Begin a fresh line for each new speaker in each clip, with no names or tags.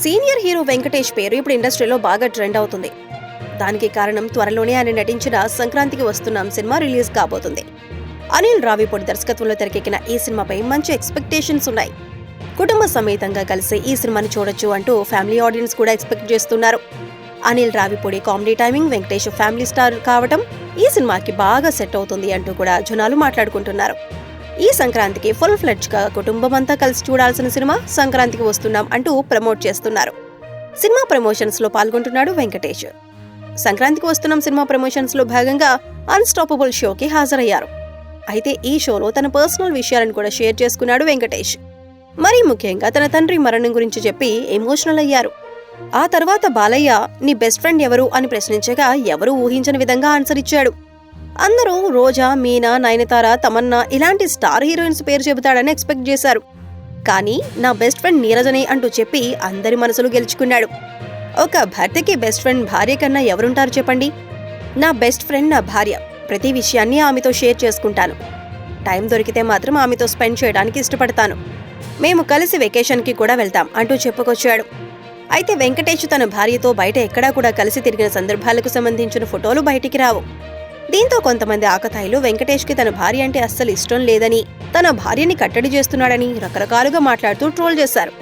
Senior hero Venkatesh పేరు ఇప్పుడు ఇండస్ట్రీలో బాగా ట్రెండ్ అవుతుంది. దానికి కారణం త్వరలోనే ఆయన నటించిన సంక్రాంతికి వస్తున్నాం సినిమా రిలీజ్ కాబోతుంది. అనిల్ రావిపూడి దర్శకత్వంలో తెరకెక్కిన ఈ సినిమాపై మంచి ఎక్స్పెక్టేషన్స్ ఉన్నాయి. కుటుంబ సమేతంగా కలిసి ఈ సినిమాని చూడొచ్చు అంటూ ఫ్యామిలీ ఆడియన్స్ కూడా ఎక్స్పెక్ట్ చేస్తున్నారు. Anil Ravipudi comedy timing Venkatesh family star కావటం ఈ సినిమాకి బాగా సెట్ అవుతుంది అంటూ కూడా జనాలు మాట్లాడుకుంటున్నారు. ఈ సంక్రాంతికి ఫుల్ ఫ్లెడ్జ్గా కుటుంబం అంతా కలిసి చూడాల్సిన సినిమా సంక్రాంతికి వస్తున్నాం అంటూ ప్రమోట్ చేస్తున్నారు. సినిమా ప్రమోషన్స్లో పాల్గొంటున్నాడు వెంకటేష్. సంక్రాంతికి వస్తున్నాం సినిమా ప్రమోషన్స్లో భాగంగా అన్స్టాపబుల్ షోకి హాజరయ్యారు. అయితే ఈ షోలో తన పర్సనల్ విషయాలను కూడా షేర్ చేసుకున్నాడు వెంకటేష్. మరీ ముఖ్యంగా తన తండ్రి మరణం గురించి చెప్పి ఎమోషనల్ అయ్యారు. ఆ తర్వాత బాలయ్య నీ బెస్ట్ ఫ్రెండ్ ఎవరు? అని ప్రశ్నించగా ఎవరూ ఊహించని విధంగా ఆన్సర్ ఇచ్చాడు. అందరూ రోజా మీనా నయనతార తమన్నా ఇలాంటి స్టార్ హీరోయిన్స్ పేరు చెబుతాడని ఎక్స్పెక్ట్ చేశారు. కానీ నా బెస్ట్ ఫ్రెండ్ నీరజనే అంటూ చెప్పి అందరి మనసులు గెలుచుకున్నాడు. ఒక భర్తకి బెస్ట్ ఫ్రెండ్ భార్య కన్నా ఎవరుంటారు చెప్పండి? నా బెస్ట్ ఫ్రెండ్ నా భార్య. ప్రతి విషయాన్ని ఆమెతో షేర్ చేసుకుంటాను. టైం దొరికితే మాత్రం ఆమెతో స్పెండ్ చేయడానికి ఇష్టపడతాను. మేము కలిసి వెకేషన్కి కూడా వెళ్తాం అంటూ చెప్పుకొచ్చాడు. అయితే వెంకటేష్ తన భార్యతో బయట ఎక్కడా కూడా కలిసి తిరిగిన సందర్భాలకు సంబంధించిన ఫోటోలు బయటికి రావు. దీంతో కొంతమంది ఆకతాయిలు వెంకటేష్కి తన భార్య అంటే అస్సలు ఇష్టం లేదని తన భార్యని కట్టడి చేస్తున్నాడని రకరకాలుగా మాట్లాడుతూ ట్రోల్ చేశారు.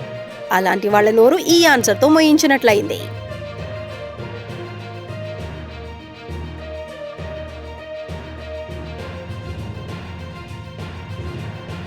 అలాంటి వాళ్ళ నోరు ఈ ఆన్సర్తో మోయించినట్లయింది.